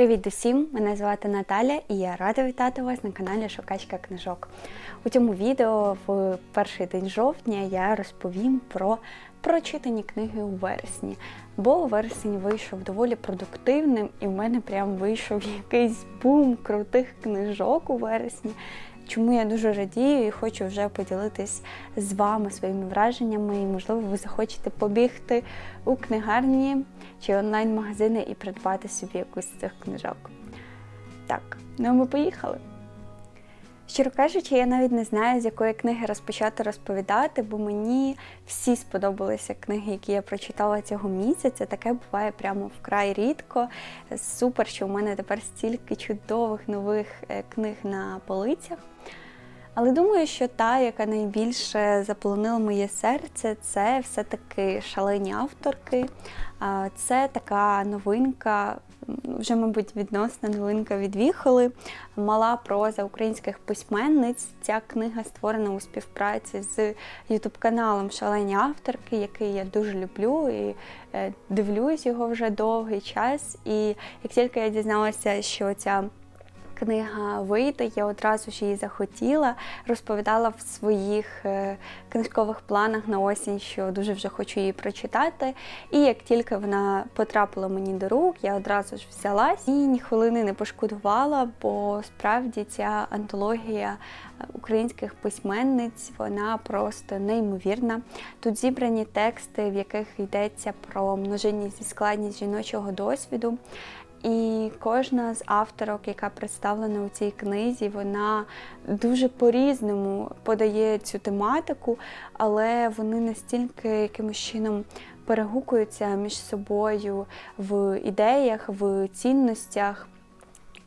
Привіт усім! Мене звати Наталя і я рада вітати вас на каналі Шукачка книжок. У цьому відео в перший день жовтня я розповім про прочитані книги у вересні, бо вересень вийшов доволі продуктивним, і в мене прям вийшов якийсь бум крутих книжок у вересні. Чому я дуже радію і хочу вже поділитись з вами своїми враженнями, і, можливо, ви захочете побігти у книгарні чи онлайн-магазини і придбати собі якусь з цих книжок. Так, ну ми поїхали. Щиро кажучи, я навіть не знаю, з якої книги розпочати розповідати, бо мені всі сподобалися книги, які я прочитала цього місяця. Таке буває прямо вкрай рідко. Супер, що в мене тепер стільки чудових нових е, книг на полицях. Але думаю, що та, яка найбільше заполонила моє серце, це все-таки шалені авторки. Це така новинка, вже, мабуть, відносна новинка від Віхоли, мала проза українських письменниць. Ця книга створена у співпраці з ютуб-каналом Шалені авторки, який я дуже люблю і е, дивлюсь його вже довгий час. І як тільки я дізналася, що ця книга вийде, я одразу ж її захотіла, розповідала в своїх е, книжкових планах на осінь, що дуже вже хочу її прочитати. І як тільки вона потрапила мені до рук, я одразу ж взялась і ні хвилини не пошкодувала, бо справді ця антологія е, українських письменниць вона просто неймовірна. Тут зібрані тексти, в яких йдеться про множинність і складність жіночого досвіду. І кожна з авторок, яка представлена у цій книзі, вона дуже по-різному подає цю тематику, але вони настільки якимось чином перегукуються між собою в ідеях, в цінностях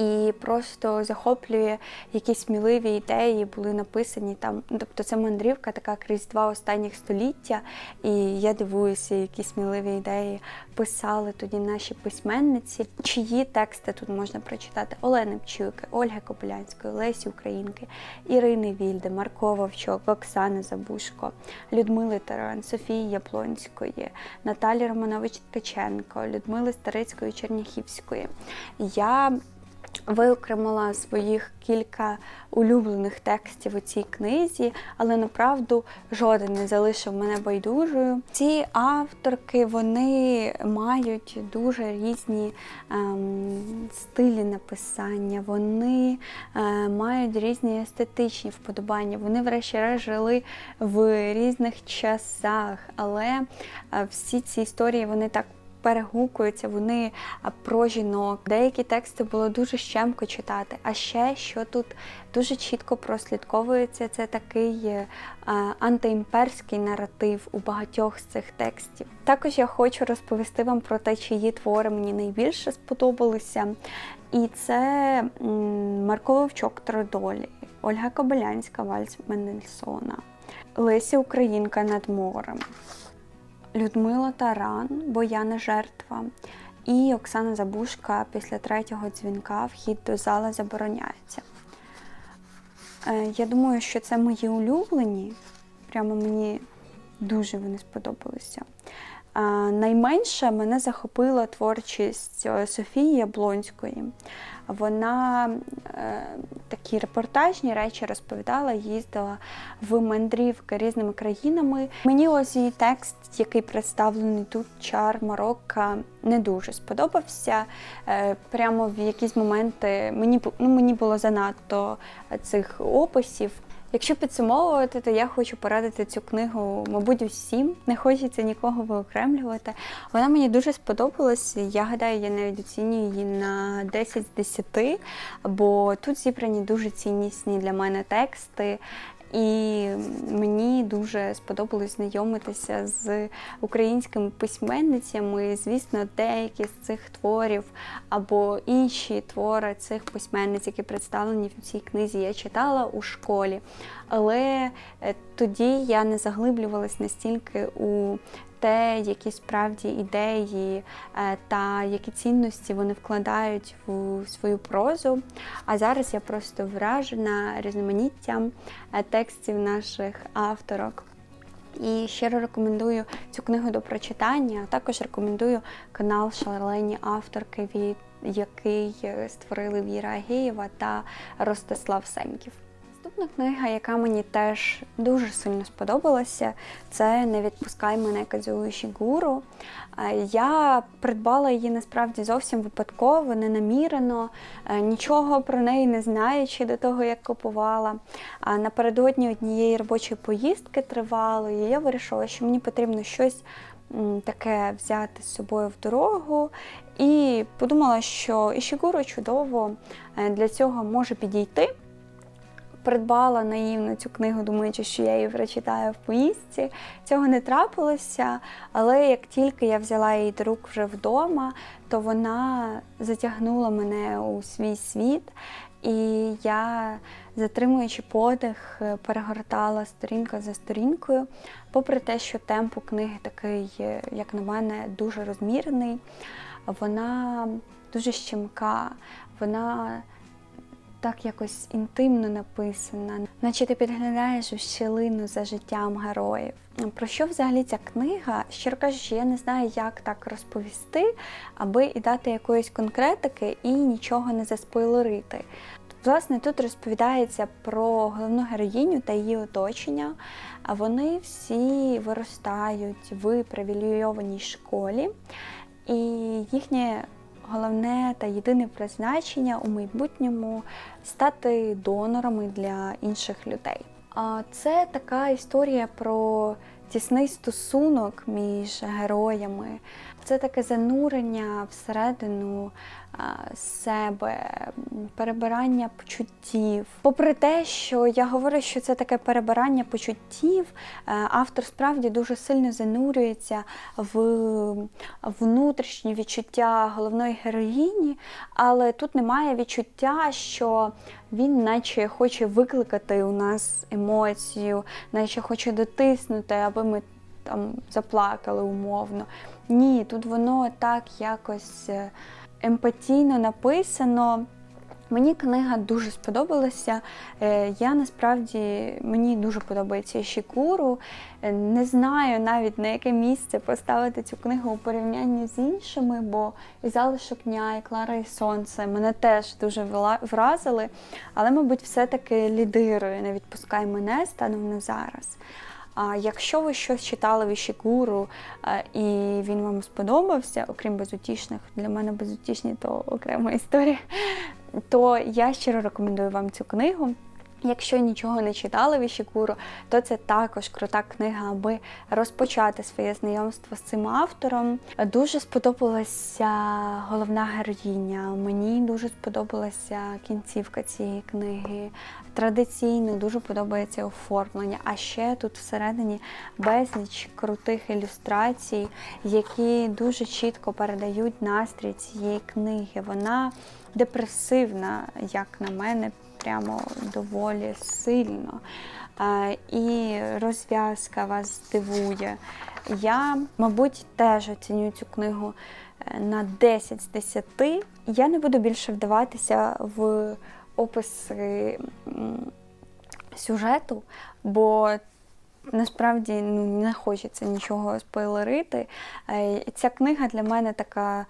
і просто захоплює якісь сміливі ідеї, були написані там. Тобто це мандрівка така крізь два останніх століття. І я дивуюся, які сміливі ідеї писали тоді наші письменниці. Чиї тексти тут можна прочитати? Олени Пчуйки, Ольги Копилянської, Лесі Українки, Ірини Вільде, Марко Вовчок, Оксани Забушко, Людмили Таран, Софії Яблонської, Наталі Романович Ткаченко, Людмили Старицької Черняхівської. Я Виокремила своїх кілька улюблених текстів у цій книзі, але направду жоден не залишив мене байдужою. Ці авторки вони мають дуже різні ем, стилі написання, вони е, мають різні естетичні вподобання. Вони, врешті-решт, жили в різних часах, але е, всі ці історії вони так перегукуються вони про жінок. Деякі тексти було дуже щемко читати. А ще що тут дуже чітко прослідковується, це такий е, антиімперський наратив у багатьох з цих текстів. Також я хочу розповісти вам про те, чиї твори мені найбільше сподобалися. І це Марко Вовчок Тродолі, Ольга Кобилянська, Вальс Мендельсона, Леся Українка над морем. Людмила Таран, бо я не жертва. І Оксана Забушка після третього дзвінка вхід до зали забороняється. Е, я думаю, що це мої улюблені. Прямо мені дуже вони сподобалися. Найменше мене захопила творчість е, Софії Яблонської. Вона е, такі репортажні речі розповідала, їздила в мандрівки різними країнами. Мені ось її текст, який представлений тут, чар Марокка, не дуже сподобався. Е, прямо в якісь моменти мені ну, мені було занадто цих описів. Якщо підсумовувати, то я хочу порадити цю книгу, мабуть, усім. Не хочеться нікого виокремлювати. Вона мені дуже сподобалась. Я гадаю, я навіть оцінюю її на 10 з 10, бо тут зібрані дуже ціннісні для мене тексти. І мені дуже сподобалось знайомитися з українськими письменницями. Звісно, деякі з цих творів або інші твори цих письменниць, які представлені в цій книзі, я читала у школі. Але е, тоді я не заглиблювалась настільки у те, які справді ідеї е, та які цінності вони вкладають в свою прозу. А зараз я просто вражена різноманіттям е, текстів наших авторок. І щиро рекомендую цю книгу до прочитання, а також рекомендую канал Шалені авторки який е, створили Віра Агеєва та Ростислав Семків. Наступна книга, яка мені теж дуже сильно сподобалася, це Не відпускай мене Казуї Шігуру. Е, Я придбала її насправді зовсім випадково, ненамірено, е, нічого про неї не знаючи до того, як купувала. Напередодні однієї робочої поїздки тривалої, я вирішила, що мені потрібно щось таке взяти з собою в дорогу. І подумала, що Ішігуру чудово е, для цього може підійти придбала наївно цю книгу, думаючи, що я її прочитаю в поїздці. Цього не трапилося, але як тільки я взяла її до рук вже вдома, то вона затягнула мене у свій світ. І я, затримуючи подих, перегортала сторінка за сторінкою, попри те, що темп у книги такий, е, як на мене, дуже розмірений, вона дуже щемка, вона так якось інтимно написана, наче ти підглядаєш у щілину за життям героїв. Про що взагалі ця книга? Щиро кажучи, я не знаю, як так розповісти, аби і дати якоїсь конкретики і нічого не заспойлерити. Власне, тут розповідається про головну героїню та її оточення. А вони всі виростають в привілейованій школі, і їхнє головне та єдине призначення у майбутньому стати донорами для інших людей. А це така історія про тісний стосунок між героями. Це таке занурення всередину себе, перебирання почуттів. Попри те, що я говорю, що це таке перебирання почуттів, е, автор справді дуже сильно занурюється в внутрішні відчуття головної героїні, але тут немає відчуття, що він наче хоче викликати у нас емоцію, наче хоче дотиснути, аби ми там заплакали умовно. Ні, тут воно так якось е, емпатійно написано. Мені книга дуже сподобалася. Е, Я насправді мені дуже подобається Шікуру. Е, Не знаю навіть на яке місце поставити цю книгу у порівнянні з іншими, бо і залишок дня, і Клара і Сонце мене теж дуже вразили. Але, мабуть, все-таки лідирує не відпускай мене станом на зараз. А якщо ви щось читали в Ішікуру е, і він вам сподобався, окрім безутішних, для мене безутішні то окрема історія, то я щиро рекомендую вам цю книгу. Якщо нічого не читали в Ішікуру, то це також крута книга, аби розпочати своє знайомство з цим автором. Дуже сподобалася головна героїня. Мені дуже сподобалася кінцівка цієї книги. Традиційно дуже подобається оформлення. А ще тут всередині безліч крутих ілюстрацій, які дуже чітко передають настрій цієї книги. Вона депресивна, як на мене, прямо доволі сильно. І розв'язка вас здивує. Я, мабуть, теж оцінюю цю книгу е, на 10 з 10. Я не буду більше вдаватися в описи сюжету, бо насправді ну, не хочеться нічого спойлерити. Е, Ця книга для мене така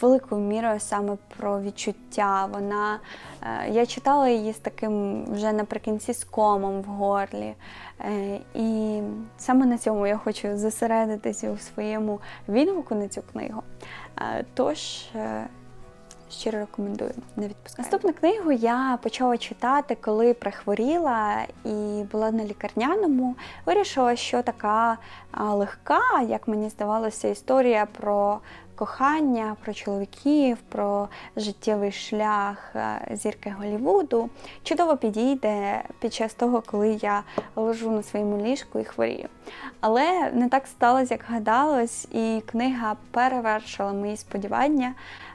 великою мірою саме про відчуття. Вона, е, я читала її з таким вже наприкінці з комом в горлі. Е, І саме на цьому я хочу зосередитися у своєму відгуку на цю книгу. Е, Тож. Щиро рекомендую, не відпускаю. Наступну книгу я почала читати, коли прихворіла і була на лікарняному. Вирішила, що така легка, як мені здавалося, історія про кохання, про чоловіків, про життєвий шлях е, зірки Голівуду чудово підійде під час того, коли я лежу на своєму ліжку і хворію. Але не так сталося, як гадалось, і книга перевершила мої сподівання.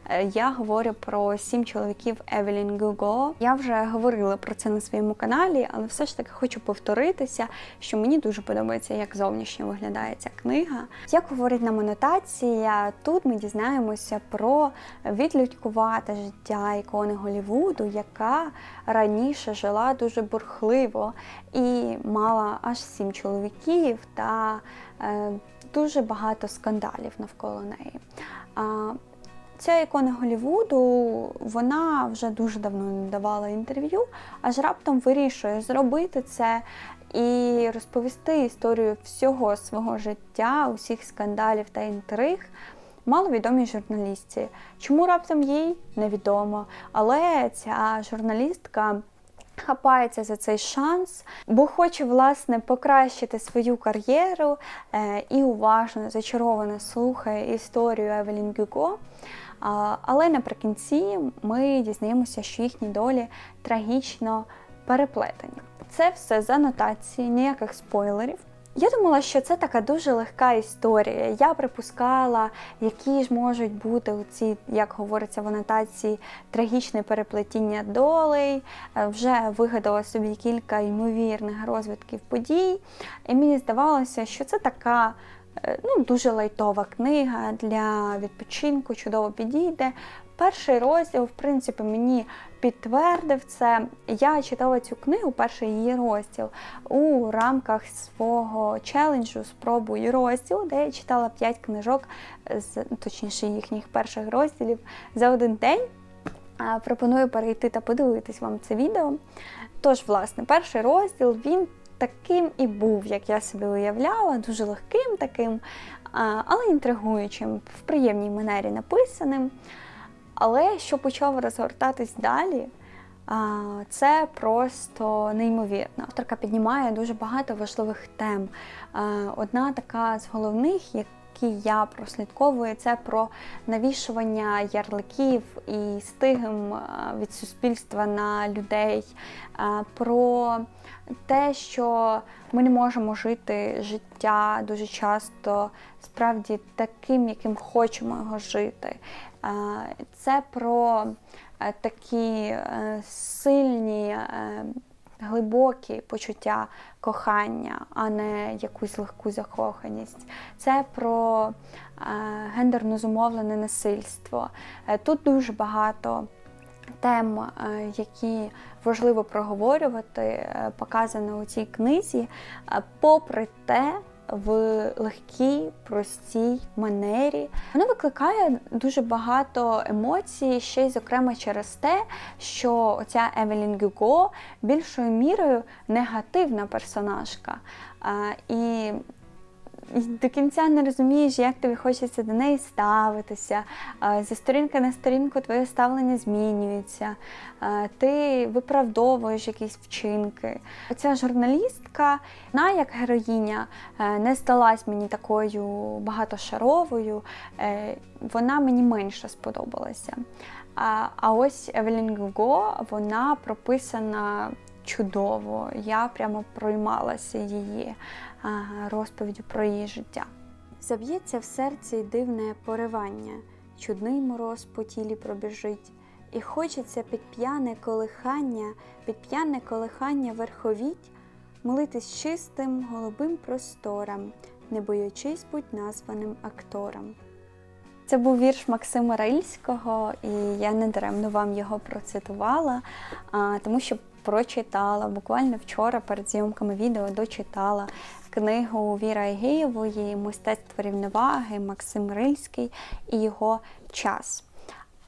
Е, Я говорю про сім чоловіків Евелін Гуго. Я вже говорила про це на своєму каналі, але все ж таки хочу повторитися, що мені дуже подобається, як зовнішньо виглядає ця книга. Як говорить нам анотація, тут ми дізнаємося про відлюдькувате життя ікони Голлівуду, яка раніше жила дуже бурхливо і мала аж сім чоловіків та е, дуже багато скандалів навколо неї. Ця ікона Голівуду, вона вже дуже давно не давала інтерв'ю, аж раптом вирішує зробити це і розповісти історію всього свого життя, усіх скандалів та інтриг маловідомій журналістці. Чому раптом їй невідомо. Але ця журналістка. Хапається за цей шанс, бо хоче власне покращити свою кар'єру е, і уважно зачаровано слухає історію Евелін Гюго. Але наприкінці ми дізнаємося, що їхні долі трагічно переплетені. Це все з анотації, ніяких спойлерів. Я думала, що це така дуже легка історія. Я припускала, які ж можуть бути у ці, як говориться в анотації, трагічне переплетіння долей. Е, Вже вигадала собі кілька ймовірних розвитків подій. І мені здавалося, що це така ну, дуже лайтова книга для відпочинку, чудово підійде. Перший розділ, в принципі, мені підтвердив це. Я читала цю книгу, перший її розділ, у рамках свого челенджу Спробуй розділ, де я читала 5 книжок, з точніше їхніх перших розділів за один день. Пропоную перейти та подивитись вам це відео. Тож, власне, перший розділ він таким і був, як я собі уявляла, дуже легким таким, але інтригуючим, в приємній манері написаним. Але що почав розгортатись далі, це просто неймовірно. Авторка піднімає дуже багато важливих тем. Одна така з головних, які я прослідковую, це про навішування ярликів і стигм від суспільства на людей, про те, що ми не можемо жити життя дуже часто справді таким, яким хочемо його жити. Це про е, такі е, сильні, е, глибокі почуття кохання, а не якусь легку закоханість. Це про гендерно зумовлене насильство. Тут дуже багато. Тем, які важливо проговорювати, показано у цій книзі, попри те, в легкій, простій манері. Воно викликає дуже багато емоцій, ще й зокрема через те, що оця Евелін Гюго більшою мірою негативна персонажка. І до кінця не розумієш, як тобі хочеться до неї ставитися. Зі сторінки на сторінку твоє ставлення змінюється, ти виправдовуєш якісь вчинки. Оця журналістка, вона як героїня, е, не здалась мені такою багатошаровою, е, вона мені менше сподобалася. А ось Евелін Гуго, вона прописана чудово. Я прямо проймалася її розповіддю про її життя. Заб'ється в серці дивне поривання, чудний мороз по тілі пробіжить, і хочеться під п'яне колихання, під п'яне колихання верховіть, молитись чистим голубим просторам, не боючись будь названим акторам. Це був вірш Максима Раїльського, і я не даремно вам його процитувала, тому що прочитала буквально вчора перед зйомками відео дочитала книгу Віра Ігеєвої Мистецтво рівноваги Максим Рильський і його час.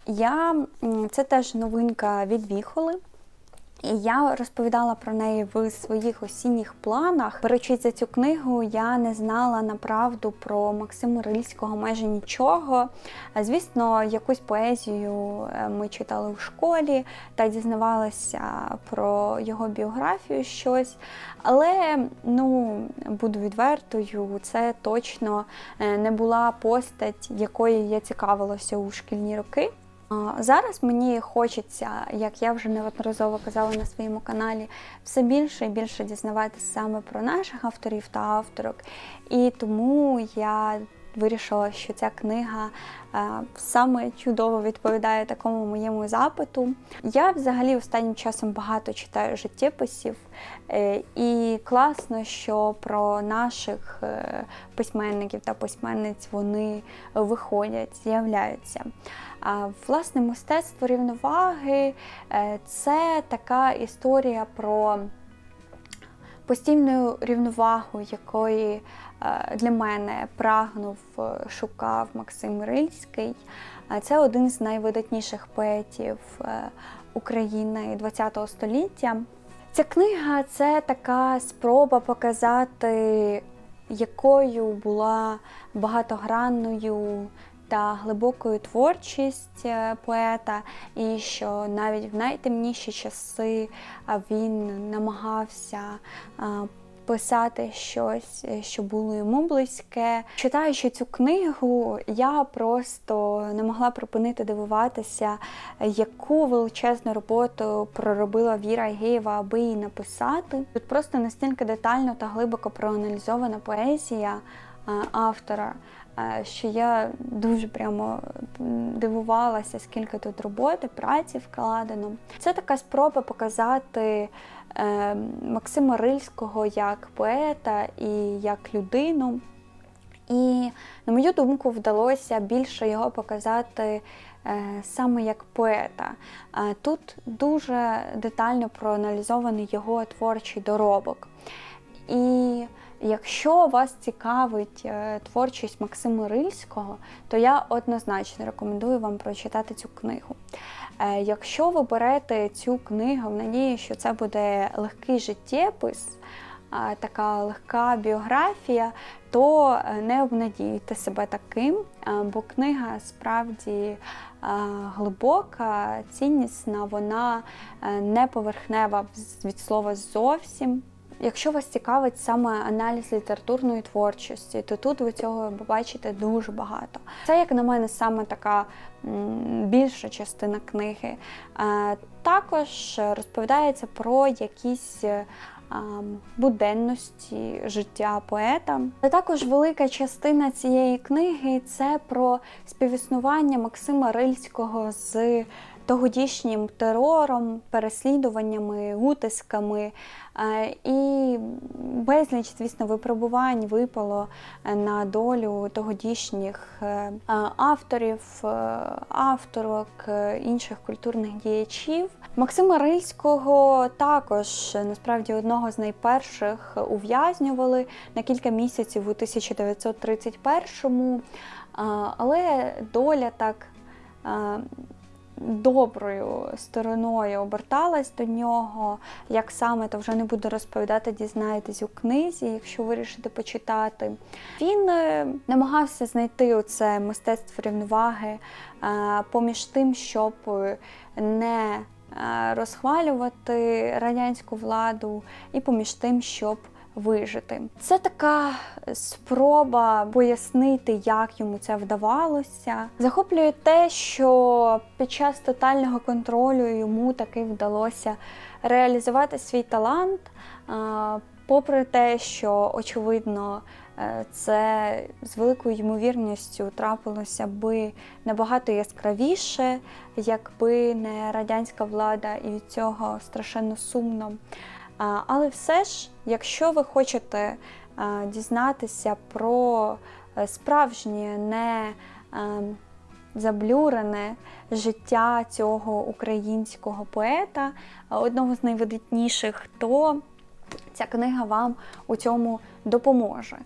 Я, Це теж новинка від Віхоли. І я розповідала про неї в своїх осінніх планах. Беручись за цю книгу, я не знала направду про Максима Рильського майже нічого. Звісно, якусь поезію е, ми читали в школі та дізнавалися про його біографію щось. Але ну, буду відвертою, це точно е, не була постать, якої я цікавилася у шкільні роки. Зараз мені хочеться, як я вже неодноразово казала на своєму каналі, все більше і більше дізнаватися саме про наших авторів та авторок. І тому я вирішила, що ця книга е, саме чудово відповідає такому моєму запиту. Я взагалі останнім часом багато читаю життєписів, е, і класно, що про наших е, письменників та письменниць вони виходять, з'являються. Власне мистецтво рівноваги це така історія про постійну рівновагу, якої для мене прагнув, е, шукав Максим Рильський. Це один з найвидатніших поетів е, України ХХ століття. Ця книга це така спроба показати, якою була багатогранною та глибокою творчість е, поета, і що навіть в найтемніші часи він намагався писати щось, е, що було йому близьке. Читаючи цю книгу, я просто не могла припинити дивуватися, яку величезну роботу проробила Віра Геєва, аби її написати. Тут просто настільки детально та глибоко проаналізована поезія е, автора. е, Що я дуже прямо дивувалася, скільки тут роботи, праці вкладено. Це така спроба показати Максима Рильського як поета і як людину. І, на мою думку, вдалося більше його показати е, саме як поета. Тут дуже детально проаналізований його творчий доробок. І якщо вас цікавить е, творчість Максима Рильського, то я однозначно рекомендую вам прочитати цю книгу. Е, Якщо ви берете цю книгу в надії, що це буде легкий життєпис, така легка біографія, то е, не обнадійте себе таким, е, бо книга справді глибока, ціннісна, вона не поверхнева від слова зовсім. Якщо вас цікавить саме аналіз літературної творчості, то тут ви цього побачите дуже багато. Це, як на мене, саме така більша частина книги. Е, Також розповідається про якісь е, буденності життя поета. А також велика частина цієї книги це про співіснування Максима Рильського з тогодішнім терором, переслідуваннями, утисками. Е, І безліч, звісно, випробувань випало е, на долю тогодішніх е, авторів, авторок, інших культурних діячів. Максима Рильського також насправді одного з найперших ув'язнювали на кілька місяців у 1931-му, але доля так доброю стороною оберталась до нього. Як саме, то вже не буду розповідати, дізнаєтесь у книзі, якщо вирішите почитати. Він е, намагався знайти оце мистецтво рівноваги е, поміж тим, щоб е, не розхвалювати радянську владу, і поміж тим, щоб вижити. Це така спроба пояснити, як йому це вдавалося. Захоплює те, що під час тотального контролю йому таки вдалося реалізувати свій талант, попри те, що очевидно. е, Це з великою ймовірністю трапилося би набагато яскравіше, якби не радянська влада, і від цього страшенно сумно. Але все ж, якщо ви хочете дізнатися про е, справжнє не е, заблюрене життя цього українського поета, одного з найвидатніших, то ця книга вам у цьому допоможе.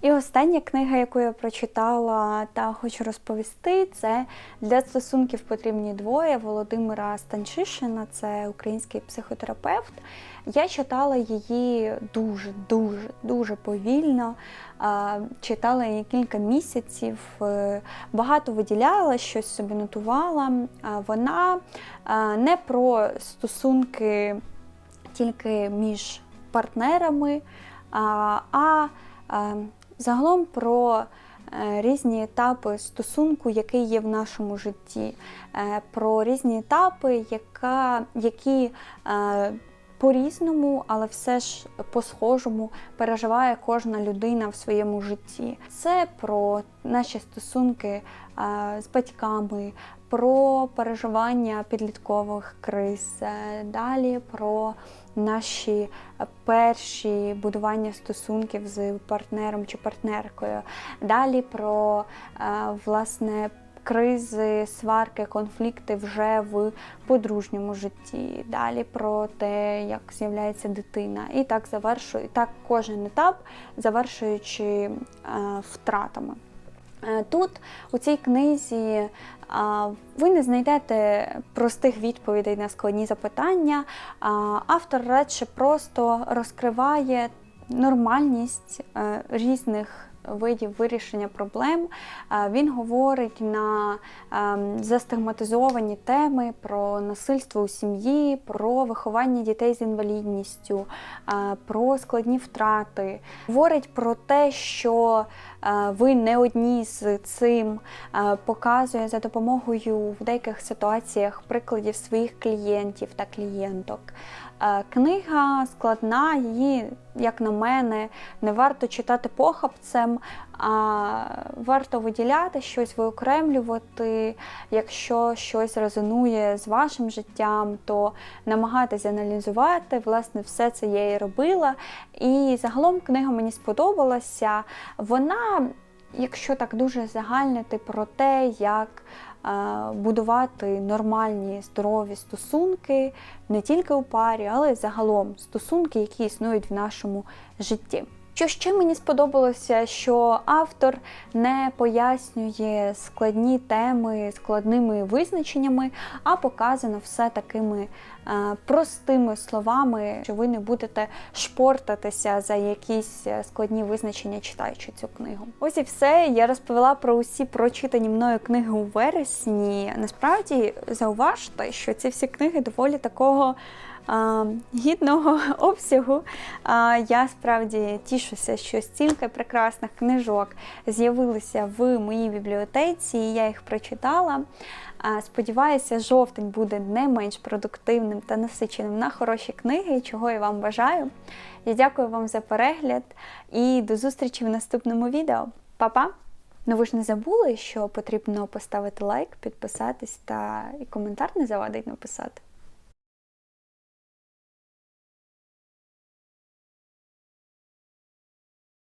І остання книга, яку я прочитала та хочу розповісти, це для стосунків потрібні двоє Володимира Станчишина, це український психотерапевт. Я читала її дуже, дуже, дуже повільно. Читала її кілька місяців, е, багато виділяла, щось собі нотувала. Вона не про стосунки тільки між партнерами, а, а, загалом про е, різні етапи стосунку, який є в нашому житті, е, про різні етапи, яка, які е, по-різному, але все ж по-схожому переживає кожна людина в своєму житті. Це про наші стосунки з батьками, про переживання підліткових криз, е, далі про наші перші будування стосунків з партнером чи партнеркою, далі про е, власне. Кризи, сварки, конфлікти вже в подружньому житті. Далі про те, як з'являється дитина. І так завершую, так кожен етап, завершуючи е, втратами. Е, Тут у цій книзі ви не знайдете простих відповідей на складні запитання. Автор радше просто розкриває нормальність е, різних видів вирішення проблем. Е, Він говорить на ем, застигматизовані теми про насильство у сім'ї, про виховання дітей з інвалідністю, е, про складні втрати. Говорить про те, що е, ви не одні з цим, показує за допомогою в деяких ситуаціях прикладів своїх клієнтів та клієнток. Е, Книга складна, її, як на мене, не варто читати похапцем, а варто виділяти щось, виокремлювати. Якщо щось резонує з вашим життям, то намагатись аналізувати. Власне, все це я і робила. І загалом книга мені сподобалася. Вона, якщо так дуже загальнити про те, як будувати нормальні здорові стосунки не тільки у парі, але й загалом стосунки, які існують в нашому житті. Що ще мені сподобалося, що автор не пояснює складні теми складними визначеннями, а показано все такими простими словами, що ви не будете шпортатися за якісь е, складні визначення, читаючи цю книгу. Ось і все. Я розповіла про усі прочитані мною книги у вересні. Насправді зауважте, що ці всі книги доволі такого гідного обсягу. Я справді тішуся, що стільки прекрасних книжок з'явилися в моїй бібліотеці, і я їх прочитала. Сподіваюся, жовтень буде не менш продуктивним та насиченим на хороші книги, чого я вам бажаю. Я дякую вам за перегляд і до зустрічі в наступному відео. Па-па! Ну ви ж не забули, що потрібно поставити лайк, підписатись та і коментар не завадить написати.